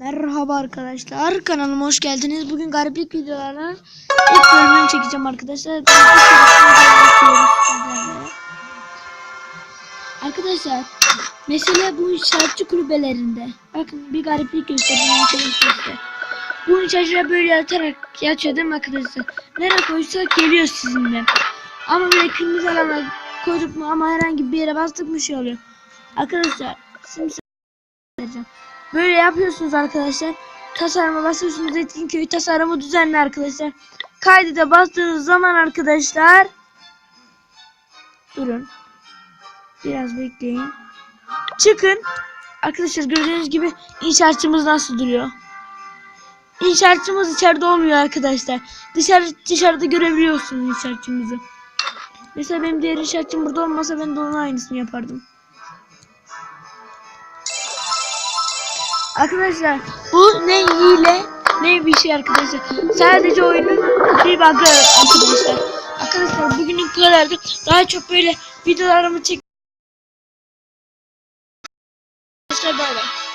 Merhaba arkadaşlar kanalıma hoş geldiniz. Bugün gariplik videolarının ilk bölümünü çekeceğim arkadaşlar. Arkadaşlar mesele bu inşaatçı kulübelerinde. Bakın bir gariplik göstereyim. Bu inşaatçılar böyle yatarak yatıyor değil arkadaşlar? Nereye koysak geliyor sizinle. Ama böyle kırmızı alana koyduk mu ama herhangi bir yere bastık mı şey oluyor. Arkadaşlar Böyle yapıyorsunuz arkadaşlar. Tasarıma basıyorsunuz. Zeytinköy tasarımı düzenli arkadaşlar. Kaydede bastığınız zaman arkadaşlar durun. Biraz bekleyin. Çıkın. Arkadaşlar gördüğünüz gibi inşaatçımız nasıl duruyor? İnşaatçımız içeride olmuyor arkadaşlar. Dışarı dışarıda görebiliyorsunuz inşaatçımızı. Mesela benim diğer inşaatçım burada olmasa ben de onun aynısını yapardım. Arkadaşlar bu ne hile ne bir şey arkadaşlar. Sadece oyunun bir bug'ı arkadaşlar. Arkadaşlar bugünün kadardı. Daha çok böyle videolarımı çek. Arkadaşlar bay bay.